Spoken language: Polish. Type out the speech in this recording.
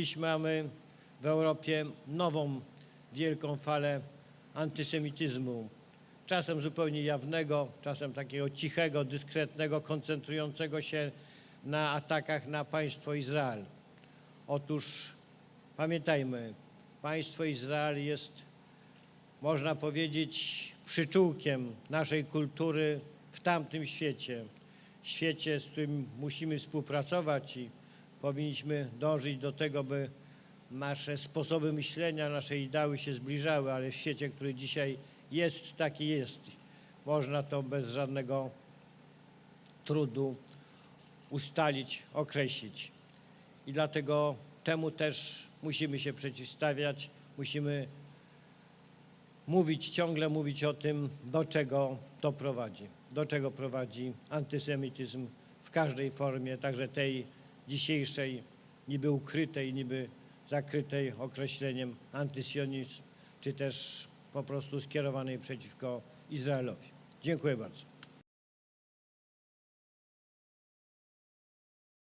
Dziś mamy w Europie nową wielką falę antysemityzmu. Czasem zupełnie jawnego, czasem takiego cichego, dyskretnego, koncentrującego się na atakach na państwo Izrael. Otóż pamiętajmy, państwo Izrael jest, można powiedzieć, przyczółkiem naszej kultury w tamtym świecie. Świecie, z którym musimy współpracować i powinniśmy dążyć do tego, by nasze sposoby myślenia, nasze ideały się zbliżały, ale w świecie, który dzisiaj jest, taki jest. Można to bez żadnego trudu ustalić, określić. I dlatego temu też musimy się przeciwstawiać, musimy mówić, ciągle mówić o tym, do czego to prowadzi. Do czego prowadzi antysemityzm w każdej formie, także tej dzisiejszej, niby ukrytej, niby zakrytej określeniem antysjonizm, czy też po prostu skierowanej przeciwko Izraelowi. Dziękuję bardzo.